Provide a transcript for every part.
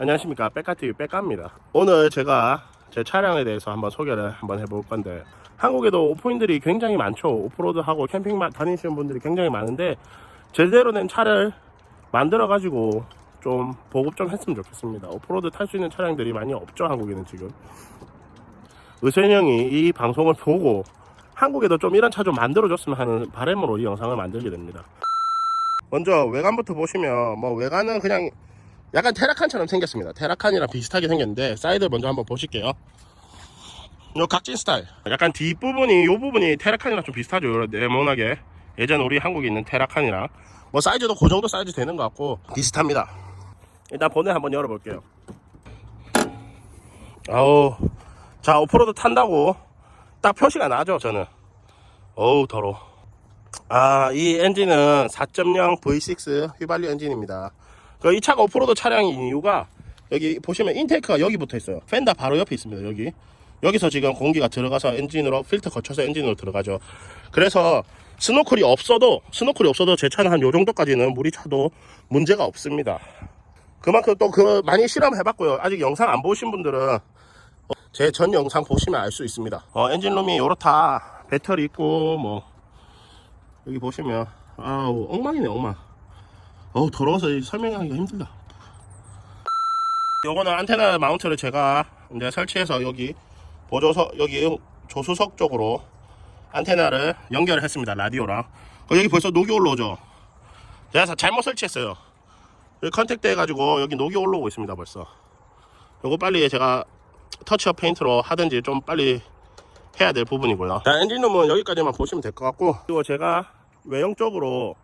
안녕하십니까. 백가TV 백가입니다. 오늘 제가 제 차량에 대해서 한번 소개를 한번 해볼 건데 한국에도 오프인들이 굉장히 많죠. 오프로드하고 캠핑 마- 다니시는 분들이 굉장히 많은데 제대로 된 차를 만들어 가지고 좀 보급 좀 했으면 좋겠습니다. 오프로드 탈 수 있는 차량들이 많이 없죠 한국에는 지금. 의세현 형이 이 방송을 보고 한국에도 좀 이런 차 좀 만들어 줬으면 하는 바람으로 이 영상을 만들게 됩니다. 먼저 외관부터 보시면 뭐 외관은 그냥 약간 테라칸처럼 생겼습니다. 테라칸이랑 비슷하게 생겼는데 사이드 먼저 한번 보실게요. 요 각진 스타일. 약간 뒷부분이 요 부분이 테라칸이랑 좀 비슷하죠. 네모나게. 예전 우리 한국에 있는 테라칸이랑 뭐 사이즈도 그 정도 사이즈 되는 것 같고 비슷합니다. 일단 본넷 한번 열어볼게요. 아우 자 오프로드 탄다고 딱 표시가 나죠 저는. 어우 더러. 아이 엔진은 4.0 V6 휘발유 엔진입니다. 그이 차가 오프로드 차량인 이유가 여기 보시면 인테이크가 여기 붙어 있어요. 펜다 바로 옆에 있습니다. 여기. 여기서 지금 공기가 들어가서 엔진으로 필터 거쳐서 엔진으로 들어가죠. 그래서 스노클이 없어도 스노클이 없어도 제 차는 한 요 정도까지는 물이 차도 문제가 없습니다. 그만큼 또 그 많이 실험해 봤고요. 아직 영상 안 보신 분들은 제 전 영상 보시면 알 수 있습니다. 어, 엔진룸이 요렇다. 배터리 있고 뭐 여기 보시면 아우 엉망이네 엉망. 어우 더러워서 이 설명하기가 힘들다. 요거는 안테나 마운트를 제가 이제 설치해서 여기 보조석 여기 조수석 쪽으로 안테나를 연결을 했습니다 라디오랑. 어, 여기 벌써 녹이 올라오죠? 제가 사- 잘못 설치했어요. 여기 컨택트 해가지고 여기 녹이 올라오고 있습니다 벌써. 요거 빨리 제가 터치업 페인트로 하든지 좀 빨리 해야 될 부분이고요. 자 엔진룸은 여기까지만 보시면 될 것 같고 그리고 제가 외형적으로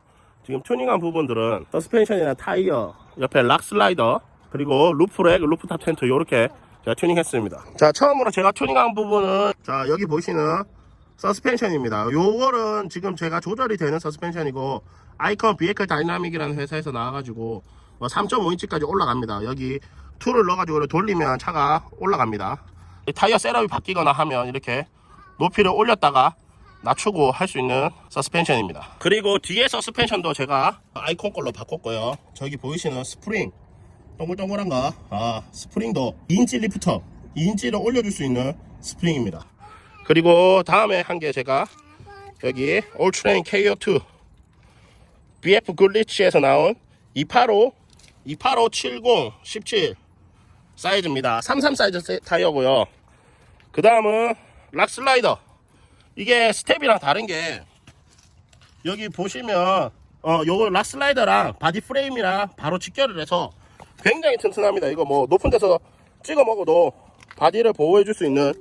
지금 튜닝한 부분들은 서스펜션이나 타이어 옆에 락 슬라이더 그리고 루프렉 루프탑 텐트 이렇게 제가 튜닝했습니다. 자 처음으로 제가 튜닝한 부분은 자 여기 보시는 서스펜션입니다. 요거는 지금 제가 조절이 되는 서스펜션이고 아이콘 비에클 다이나믹이라는 회사에서 나와가지고 3.5인치까지 올라갑니다. 여기 툴을 넣어가지고 돌리면 차가 올라갑니다. 이 타이어 셋업이 바뀌거나 하면 이렇게 높이를 올렸다가 낮추고 할 수 있는 서스펜션입니다. 그리고 뒤에 서스펜션도 제가 아이콘 걸로 바꿨고요. 저기 보이시는 스프링 동글동글한 거, 아 스프링도 2인치 리프터, 2인치를 올려줄 수 있는 스프링입니다. 그리고 다음에 한게 제가 여기 올트레인 KO2 BF 글리치에서 나온 285, 285 70 17 사이즈입니다. 33 사이즈 세- 타이어고요. 그 다음은 락슬라이더 이게 스텝이랑 다른 게 여기 보시면 어 요거 락슬라이더랑 바디 프레임이랑 바로 직결을 해서 굉장히 튼튼합니다. 이거 뭐 높은 데서 찍어 먹어도 바디를 보호해 줄 수 있는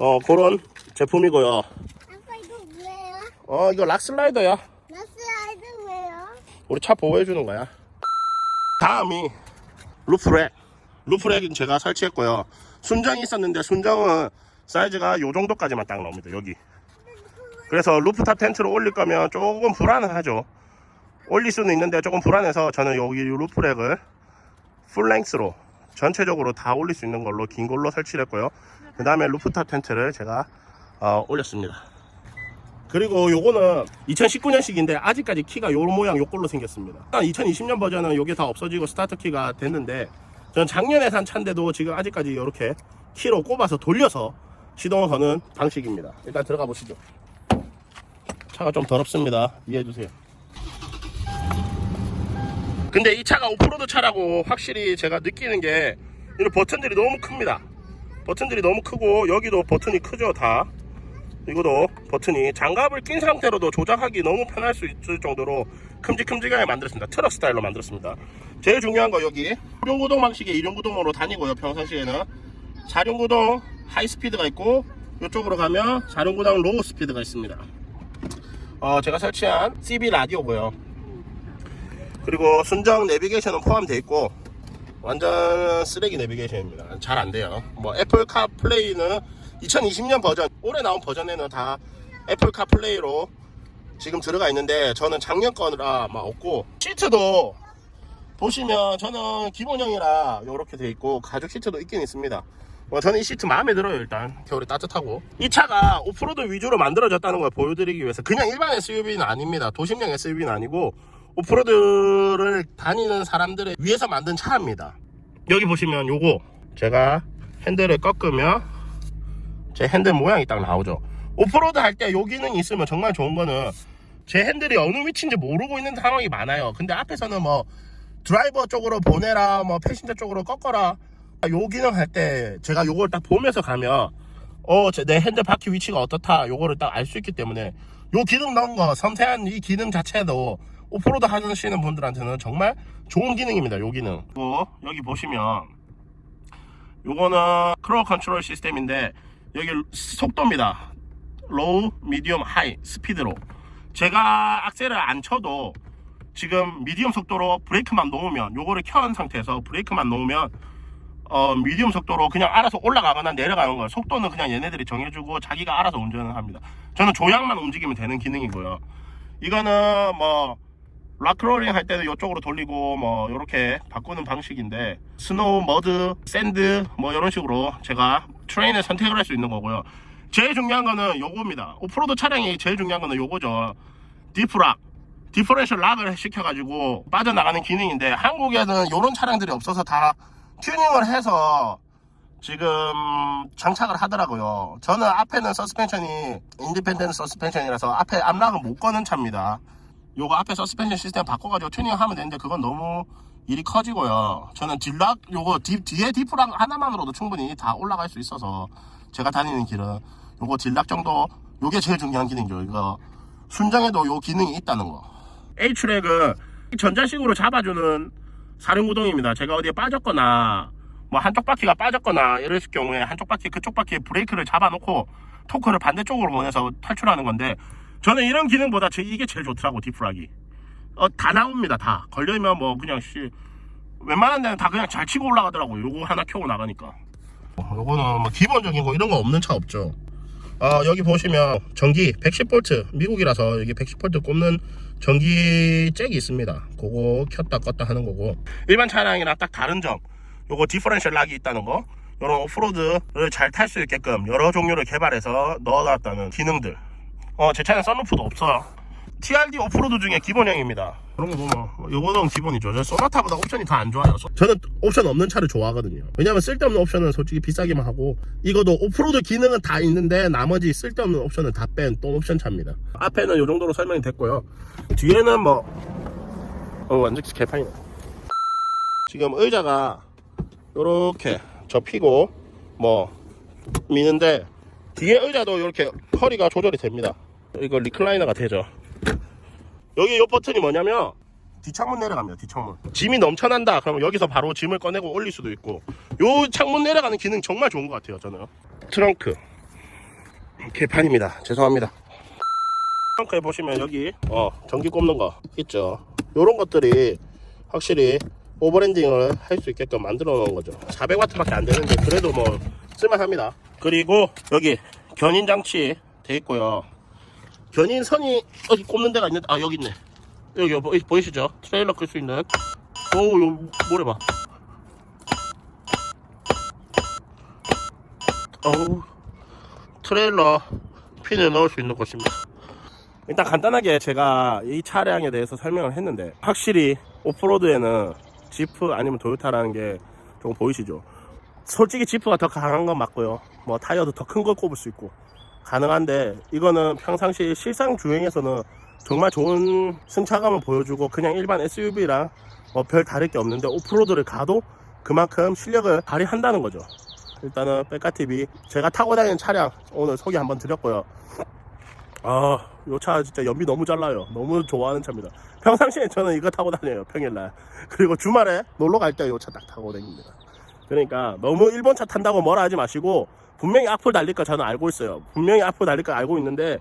어 그런 제품이고요. 아빠 이거 뭐예요? 어 이거 락슬라이더야. 나스라이드 왜요? 우리 차 보호해 주는 거야. 다음이 루프렉. 루프렉은 제가 설치했고요. 순정이 있었는데 순정은 사이즈가 요 정도까지만 딱 나옵니다. 여기. 그래서 루프탑 텐트를 올릴 거면 조금 불안하죠. 올릴 수는 있는데 조금 불안해서 저는 여기 루프렉을 풀랭스로 전체적으로 다 올릴 수 있는 걸로 긴 걸로 설치를 했고요. 그 다음에 루프탑 텐트를 제가 어, 올렸습니다. 그리고 요거는 2019년식인데 아직까지 키가 요 모양 요꼴로 생겼습니다. 2020년 버전은 요게 다 없어지고 스타트 키가 됐는데 전 작년에 산 차인데도 지금 아직까지 이렇게 키로 꼽아서 돌려서 시동을 거는 방식입니다. 일단 들어가 보시죠. 차가 좀 더럽습니다. 이해해 주세요. 근데 이 차가 오프로드 차라고 확실히 제가 느끼는 게 이런 버튼들이 너무 큽니다. 버튼들이 너무 크고 여기도 버튼이 크죠 다. 이것도 버튼이 장갑을 낀 상태로도 조작하기 너무 편할 수 있을 정도로 큼직큼직하게 만들었습니다. 트럭 스타일로 만들었습니다. 제일 중요한 거 여기 4륜구동 방식의 2륜구동으로 다니고요. 평상시에는 4륜구동 하이스피드가 있고 이쪽으로 가면 4륜구동 로우 스피드가 있습니다. 어, 제가 설치한 CB 라디오고요. 그리고 순정 내비게이션은 포함되어 있고 완전 쓰레기 내비게이션입니다. 잘 안 돼요. 뭐 애플 카 플레이는 2020년 버전, 올해 나온 버전에는 다 애플 카 플레이로 지금 들어가 있는데 저는 작년 거라 막 없고 시트도 보시면 저는 기본형이라 이렇게 돼 있고 가죽 시트도 있긴 있습니다. 뭐 저는 이 시트 마음에 들어요 일단 겨울에 따뜻하고 이 차가 오프로드 위주로 만들어졌다는 걸 보여드리기 위해서 그냥 일반 SUV는 아닙니다 도심형 SUV는 아니고 오프로드를 다니는 사람들을 위해서 만든 차입니다 여기 보시면 요거 제가 핸들을 꺾으면 제 핸들 모양이 딱 나오죠. 오프로드 할 때 요 기능이 있으면 정말 좋은 거는 제 핸들이 어느 위치인지 모르고 있는 상황이 많아요. 근데 앞에서는 뭐 드라이버 쪽으로 보내라, 뭐 패신저 쪽으로 꺾어라. 요 기능 할 때 제가 요걸 딱 보면서 가면 어, 제- 내 핸들 바퀴 위치가 어떻다. 요거를 딱 알 수 있기 때문에 요 기능 넣은 거 섬세한 이 기능 자체도 오프로드 하시는 분들한테는 정말 좋은 기능입니다. 요 기능. 또 여기 보시면 요거는 크로우 컨트롤 시스템인데 여기 속도입니다. 로우, 미디엄, 하이, 스피드로. 제가 악셀을 안 쳐도 지금 미디엄 속도로 브레이크만 놓으면 요거를 켜는 상태에서 브레이크만 놓으면 어 미디엄 속도로 그냥 알아서 올라가거나 내려가는 걸 속도는 그냥 얘네들이 정해주고 자기가 알아서 운전을 합니다. 저는 조향만 움직이면 되는 기능이고요. 이거는 뭐 락크롤링 할 때는 이쪽으로 돌리고 뭐 이렇게 바꾸는 방식인데 스노우, 머드, 샌드 뭐 이런 식으로 제가 트레인을 선택을 할 수 있는 거고요. 제일 중요한 거는 요겁니다. 오프로드 차량이 제일 중요한 거는 요거죠. 디프락. 디퍼렌셜 락을 시켜가지고 빠져나가는 기능인데 한국에는 이런 차량들이 없어서 다 튜닝을 해서 지금 장착을 하더라고요. 저는 앞에는 서스펜션이 인디펜던트 서스펜션이라서 앞에 암락은 못 거는 차입니다. 요거 앞에 서스펜션 시스템 바꿔가지고 튜닝하면 되는데 그건 너무 일이 커지고요. 저는 딜락 요거 뒤, 뒤에 디프락 하나만으로도 충분히 다 올라갈 수 있어서 제가 다니는 길은 요거 딜락 정도 요게 제일 중요한 기능이죠. 이거 순정에도 요 기능이 있다는 거. H트랙은 전자식으로 잡아주는 사륜구동입니다. 제가 어디에 빠졌거나 뭐 한쪽 바퀴가 빠졌거나 이럴 경우에 한쪽 바퀴 그쪽 바퀴에 브레이크를 잡아놓고 토크를 반대쪽으로 보내서 탈출하는 건데 저는 이런 기능보다 제 이게 제일 좋더라고 디프락이 어, 다 나옵니다 다. 걸려있면 뭐 그냥 씨 웬만한 데는 다 그냥 잘 치고 올라가더라고요. 요거 하나 켜고 나가니까. 요거는 뭐 기본적인 거 이런 거 없는 차 없죠. 어, 여기 보시면 전기 110V 미국이라서 여기 110V 꼽는 전기 잭이 있습니다. 그거 켰다 껐다 하는 거고. 일반 차량이랑 딱 다른 점 요거 디퍼렌셜 락이 있다는 거 요런 오프로드를 잘 탈 수 있게끔 여러 종류를 개발해서 넣어놨다는 기능들. 어, 제 차는 썬루프도 없어요. TRD 오프로드 중에 기본형입니다. 그런 거 보면 요거는 기본이죠. 저 소나타보다 옵션이 더 안 좋아요. 저는 옵션 없는 차를 좋아하거든요. 왜냐면 쓸데없는 옵션은 솔직히 비싸기만 하고 이거도 오프로드 기능은 다 있는데 나머지 쓸데없는 옵션을 다뺀똥 옵션 차입니다. 앞에는 요 정도로 설명이 됐고요 뒤에는 뭐 어, 완전 개판이네. 지금 의자가 요렇게 접히고 뭐 미는데 뒤에 의자도 이렇게 허리가 조절이 됩니다. 이거 리클라이너가 되죠. 여기 이 버튼이 뭐냐면 뒷창문 내려갑니다 뒷창문. 짐이 넘쳐난다. 그러면 여기서 바로 짐을 꺼내고 올릴 수도 있고. 요 창문 내려가는 기능 정말 좋은 것 같아요 저는. 트렁크. 개판입니다. 죄송합니다 트렁크에 보시면 여기 어 전기 꼽는 거 있죠. 요런 것들이 확실히 오버랜딩을 할 수 있게끔 만들어 놓은 거죠. 400W밖에 안 되는데 그래도 뭐 쓸만합니다. 그리고 여기 견인 장치 돼 있고요. 견인 선이 어디 꼽는 데가 있는데 아 여기 있네. 여기 보, 보이시죠? 트레일러 끌 수 있는. 오요 모래 봐. 어우 트레일러 핀을 넣을 수 있는 곳입니다 일단 간단하게 제가 이 차량에 대해서 설명을 했는데 확실히 오프로드에는 지프 아니면 도요타라는 게좀 보이시죠? 솔직히 지프가 더 강한 건 맞고요. 뭐 타이어도 더 큰 걸 꼽을 수 있고 가능한데 이거는 평상시 실상 주행에서는 정말 좋은 승차감을 보여주고 그냥 일반 SUV랑 뭐 별 다를 게 없는데 오프로드를 가도 그만큼 실력을 발휘한다는 거죠. 일단은 백가TV 제가 타고 다니는 차량 오늘 소개 한번 드렸고요 아, 요 차 진짜 연비 너무 잘 나요. 너무 좋아하는 차입니다. 평상시에 저는 이거 타고 다녀요, 평일날. 그리고 주말에 놀러 갈 때 요 차 딱 타고 다닙니다. 그러니까 너무 일본 차 탄다고 뭐라 하지 마시고 분명히 앞을 달릴 거 저는 알고 있어요. 분명히 앞을 달릴 거 알고 있는데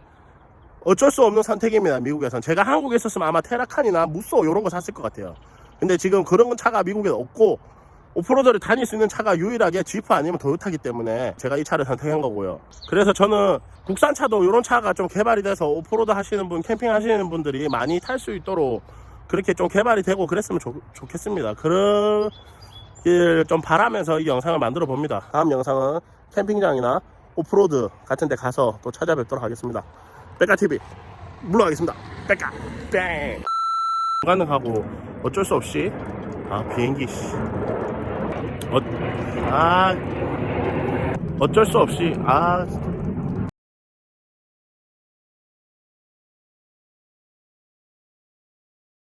어쩔 수 없는 선택입니다, 미국에선. 제가 한국에 있었으면 아마 테라칸이나 무쏘 이런 거 샀을 것 같아요. 근데 지금 그런 차가 미국에 없고 오프로드를 다닐 수 있는 차가 유일하게 지프 아니면 도요타기 때문에 제가 이 차를 선택한 거고요. 그래서 저는 국산 차도 이런 차가 좀 개발이 돼서 오프로드 하시는 분, 캠핑 하시는 분들이 많이 탈 수 있도록 그렇게 좀 개발이 되고 그랬으면 좋, 좋겠습니다. 그러길 좀 바라면서 이 영상을 만들어 봅니다. 다음 영상은 캠핑장이나 오프로드 같은 데 가서 또 찾아뵙도록 하겠습니다. 백가TV 물러가겠습니다. 백가 뺑 불가능하고 어쩔 수 없이 아 비행기 씨 어, 아, 어쩔 수 없이, 아,